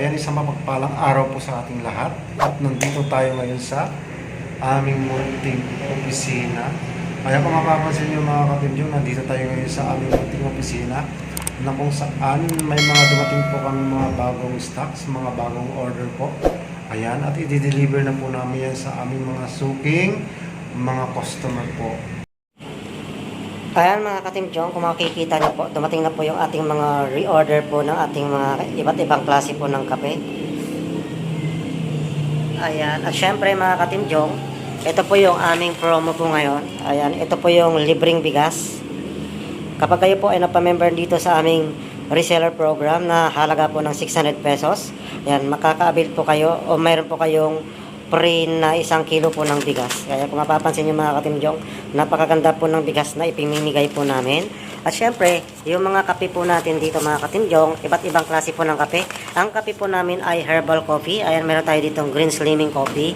ayan isang mapagpalang araw po sa ating lahat at nandito tayo ngayon sa aming munting opisina. Kaya kung mapapansin nyo mga katimjo, nandito tayo ngayon sa aming munting opisina na kung saan may mga dumating po kami mga bagong stocks, mga bagong order po. Ayan, at i-deliver na po namin yan sa aming mga suking mga customer po. Ayan mga katim Jong, kung makikita niyo po, dumating na po yung ating mga reorder po ng ating mga iba't ibang klase po ng kape. Ayan, at syempre mga katim Jong, ito po yung aming promo po ngayon. Ayan, ito po yung libreng bigas. Kapag kayo po ay napamember dito sa aming reseller program na halaga po ng 600 pesos, ayan, makakaabil po kayo o mayroon po kayong pre na isang kilo po ng bigas. Kaya kung mapapansin nyo mga katimjong, napakaganda po ng bigas na ipimimigay po namin. At syempre, yung mga kape po natin dito mga katimjong, iba't ibang klase po ng kape. Ang kape po namin ay herbal coffee. Ayan, meron tayo ditong green slimming coffee.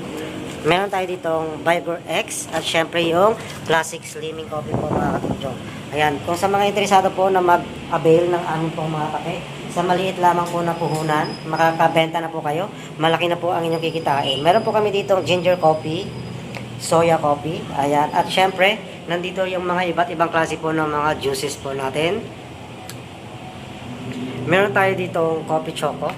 Meron tayo ditong Vigor X at syempre yung classic slimming coffee po mga katimjong. Ayan, kung sa mga interesado po na mag-avail ng aming pong mga kape, sa maliit lamang po na puhunan, makakabenta na po kayo. Malaki na po ang inyong kikitain. Meron po kami dito ginger coffee, soya coffee, ayan. At syempre, nandito yung mga iba't ibang klase po ng mga juices po natin. Meron tayo dito coffee choco,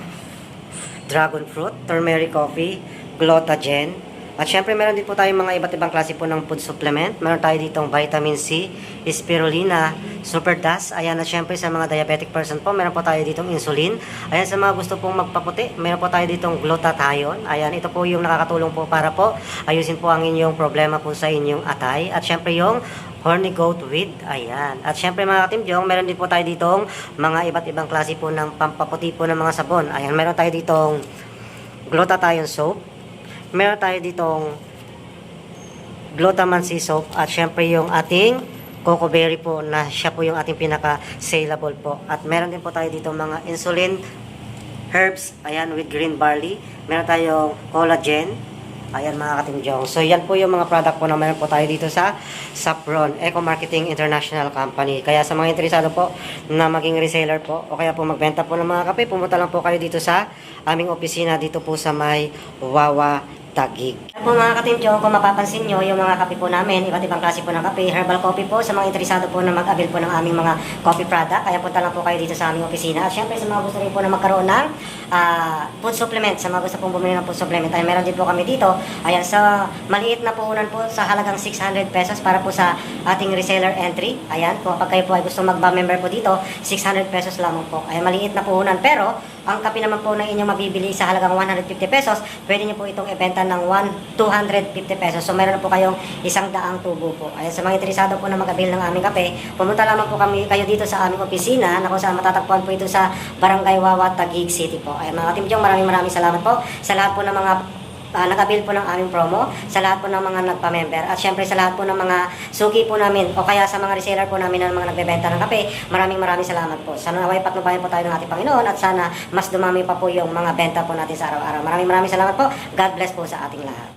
dragon fruit, turmeric coffee, glucogen. At syempre meron din po tayong mga iba't ibang klase po ng food supplement. Meron tayo ditong vitamin C, spirulina, super dust. Ayan, at syempre sa mga diabetic person po, meron po tayo ditong insulin. Ayan, sa mga gusto pong magpaputi, meron po tayo ditong glutathione. Ayan, ito po yung nakakatulong po para po ayusin po ang inyong problema po sa inyong atay. At syempre yung horny goat weed. Ayan. At syempre mga katimjong, meron din po tayo ditong mga iba't ibang klase po ng pampaputi po ng mga sabon. Ayan, meron tayo ditong glutathione soap. Meron tayo ditong glutaman sea soap at syempre yung ating coco berry po na siya po yung ating pinaka saleable po. At meron din po tayo dito mga insulin herbs, ayan with green barley. Meron tayong collagen. Ayan mga katimjong. So yan po yung mga product po na meron po tayo dito sa Sapron Eco Marketing International Company. Kaya sa mga interesado po na maging reseller po o kaya po magbenta po ng mga kape, pumunta lang po kayo dito sa aming opisina dito po sa may Wawa Tagig. Po mga katimjo, kung mapapansin nyo, yung mga kape po namin, iba't ibang klase po ng kape, herbal coffee po, sa mga interesado po na mag-avail po ng aming mga coffee product, kaya punta lang po kayo dito sa aming opisina. At syempre sa mga gusto rin po na magkaroon ng ah, food supplement, sa mga gusto pong bumili ng food supplement, ay meron din po kami dito. Ayan, sa maliit na puhunan po sa halagang 600 pesos para po sa ating reseller entry. Ayan, kung kapag kayo po ay gusto mag-member po dito, 600 pesos lamang po. Ayan, maliit na puhunan. Pero, ang kape naman po na inyong mabibili sa halagang 150 pesos, pwede nyo po itong ibenta ng 1, 250 pesos. So, meron po kayong isang daang tubo po. Ayan, sa mga interesado po na mag-avail ng aming kape, pumunta lamang po kami kayo dito sa aming opisina na kung saan matatagpuan po ito sa Barangay Wawa, Taguig City po. Ayan, mga katimjong, maraming maraming salamat po sa lahat po ng mga uh, nag-avail po ng aming promo, sa lahat po ng mga nagpa-member, at syempre sa lahat po ng mga suki po namin, o kaya sa mga reseller po namin ng mga nagbebenta ng kape, maraming maraming salamat po. Sana naway patnubayan po tayo ng ating Panginoon, at sana mas dumami pa po yung mga benta po natin sa araw-araw. Maraming maraming salamat po. God bless po sa ating lahat.